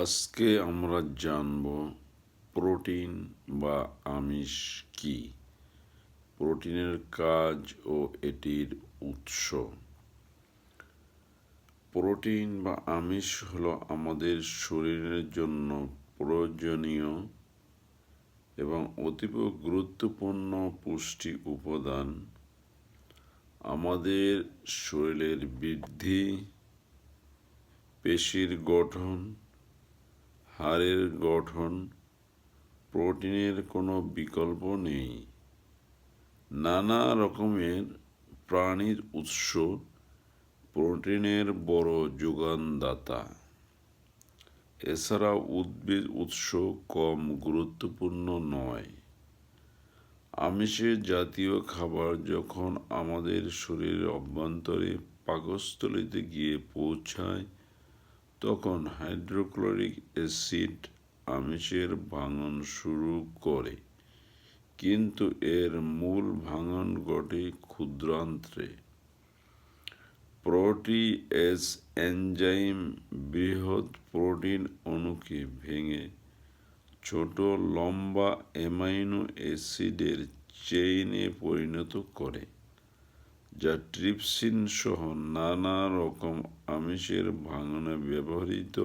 আজকে আমরা জানব প্রোটিন বা আমিষ কি? প্রোটিনের কাজ ও এটির উৎস। প্রোটিন বা আমিষ হলো আমাদের শরীরের জন্য প্রয়োজনীয় এবং অতীব গুরুত্বপূর্ণ পুষ্টি উপাদান। আমাদের শরীরের বৃদ্ধি, পেশির গঠন হাড়ের গঠন প্রোটিনের কোনো বিকল্প নেই। নানা রকমের প্রাণীর উৎস প্রোটিনের বড় যোগানদাতা। এছাড়া উদ্ভিদ উৎস কম গুরুত্বপূর্ণ নয়। আমিষের জাতীয় খাবার যখন আমাদের শরীরের অভ্যন্তরে পাকস্থলিতে গিয়ে পৌঁছায় তখন হাইড্রোক্লোরিক অ্যাসিড আমিষের ভাঙন শুরু করে, কিন্তু এর মূল ভাঙন ঘটে ক্ষুদ্রান্ত্রে। প্রোটিএস এনজাইম বৃহৎ প্রোটিন অণুকে ভেঙে ছোট লম্বা অ্যামাইনো অ্যাসিডের চেইনে পরিণত করে। যা ট্রিপসিন সহ নানা রকম আমিষের ভাঙনে ব্যবহৃত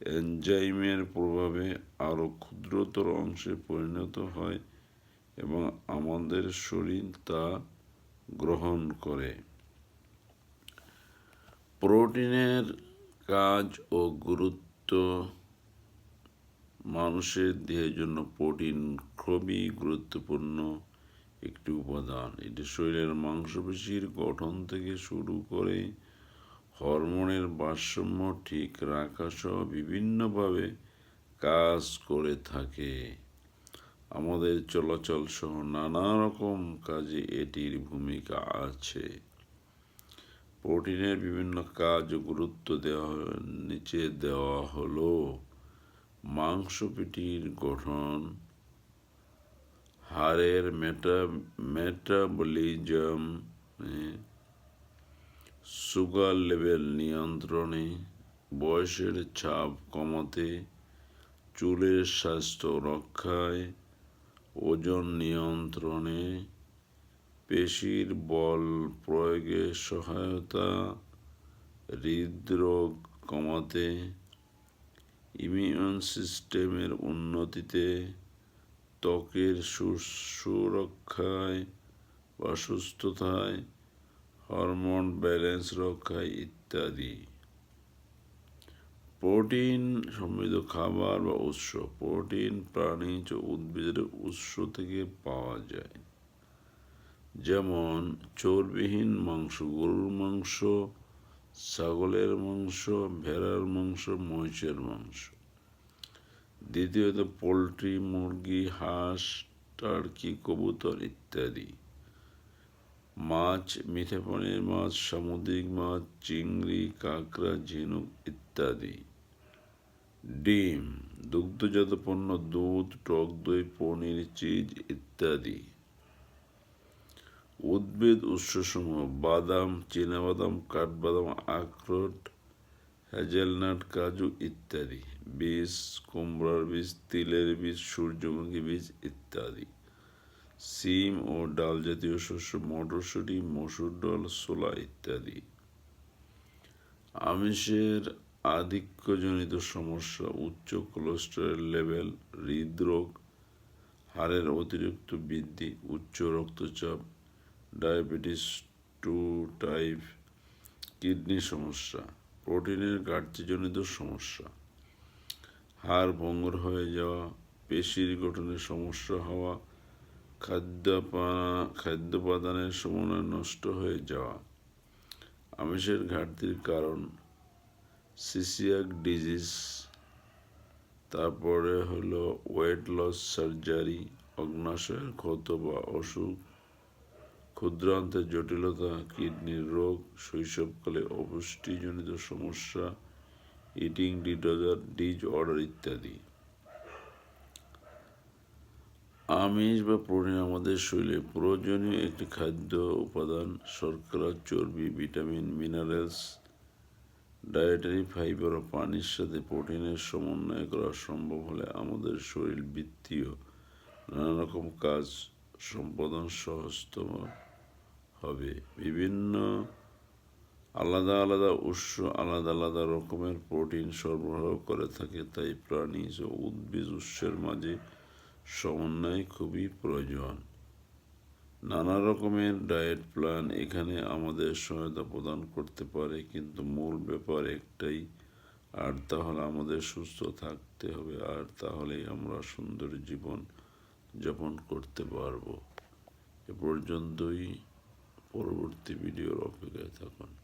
এনজাইমের প্রভাবে আরও ক্ষুদ্রতর অংশে পরিণত হয় এবং আমাদের শরীর তা গ্রহণ করে। প্রোটিনের কাজ ও গুরুত্ব মানুষের দেহের জন্য প্রোটিন খুবই গুরুত্বপূর্ণ। একটি উপাদান। এটি শরীরের মাংসপেশির গঠন থেকে শুরু করে হরমোনের ভারসাম্য ঠিক রাখা সহ বিভিন্নভাবে কাজ করে থাকে। আমাদের চলাচল সহ নানা রকম কাজে এটির ভূমিকা আছে। প্রোটিনের বিভিন্ন কাজ গুরুত্ব দেওয়া নিচে দেওয়া হলো। মাংসপেটির গঠন হাড়ের মেটা, মেটাবলিজম সুগার লেভেল নিয়ন্ত্রণে, বয়সের ছাপ কমাতে, চুলের স্বাস্থ্য রক্ষায়, ওজন নিয়ন্ত্রণে, পেশির বল প্রয়োগে সহায়তা, হৃদরোগ কমাতে, ইমিউন সিস্টেমের উন্নতিতে ত্বকের সুরক্ষায় বা সুস্থতায় হরমোন ব্যালেন্স রক্ষায় ইত্যাদি। প্রোটিন সমৃদ্ধ খাবার বা উৎস। প্রোটিন প্রাণীজ উদ্ভিদের উৎস থেকে পাওয়া যায়। যেমন, চর্বিহীন মাংস, গরুর মাংস, ছাগলের মাংস, ভেড়ার মাংস, মহিষের মাংস। দ্বিতীয়ত, পোলট্রি, মুরগি, হাঁস, টার্কি, কবুতর ইত্যাদি। মাছ, মিঠে পানির মাছ, সামুদ্রিক মাছ, চিংড়ি, কাঁকড়া, ঝিনুক ইত্যাদি। ডিম, দুগ্ধজাত পণ্য, দুধ, টক দই, পনির, চিজ ইত্যাদি। উদ্ভিদ উৎসসমূহ, বাদাম, চীনাবাদাম, কাঠবাদাম, আখরোট হ্যাজেলনাট কাজু ইত্যাদি। বীজ, কুমড়ার বীজ, তিলের বীজ, সূর্যমুখী বীজ ইত্যাদি। সিম ও ডাল জাতীয় শস্য, মটরশুঁটি, মসুর ডাল, ছোলা ইত্যাদি। আমিষের আধিক্যজনিত সমস্যা, উচ্চ কোলেস্টেরল লেভেল, হৃদরোগ, হাড়ের অতিরিক্ত বৃদ্ধি, উচ্চ রক্তচাপ, ডায়াবেটিস টু টাইপ, কিডনি সমস্যা। প্রোটিনের ঘাটতিজনিত সমস্যা। হাড় ভঙ্গর হয়ে যাওয়া, পেশির গঠনের সমস্যা হওয়া খাদ্য খাদ্যোপাদানের সমন্বয় নষ্ট হয়ে যাওয়া। আমিষের ঘাটতির কারণ, সিসিয়াক ডিজিজ। তারপরে হলো ওয়েট লস সার্জারি, অগ্নাশয়ের ক্ষত বা অসুখ ক্ষুদ্রান্তের জটিলতা, কিডনির রোগ, শৈশবকালে অপুষ্টিজনিত সমস্যা, ইটিং ডিডজার ডিজ অর্ডার ইত্যাদি। আমিষ বা প্রোটিন আমাদের শরীরে প্রয়োজনীয় একটি খাদ্য উপাদান, শর্করা, চর্বি, ভিটামিন, মিনারেলস, ডায়েটারি ফাইবার ও পানির সাথে প্রোটিনের সমন্বয় করা সম্ভব হলে আমাদের শরীর বৃত্তীয় নানা রকম কাজ সম্পাদন সহজতম হবে। বিভিন্ন আলাদা আলাদা উৎস, আলাদা আলাদা রকমের প্রোটিন সরবরাহ করে থাকে, তাই প্রাণীজ ও উদ্ভিজ উৎসের মাঝে সমন্বয় খুবই প্রয়োজন। নানা রকমের ডায়েট প্ল্যান এখানে আমাদের সহায়তা প্রদান করতে পারে, কিন্তু মূল ব্যাপার একটাই, আর তাহলে আমাদের সুস্থ থাকতে হবে, আর তাহলেই আমরা সুন্দর জীবন যাপন করতে পারব। এ পর্যন্তই পরবর্তী ভিডিওর অপেক্ষায় থাকুন।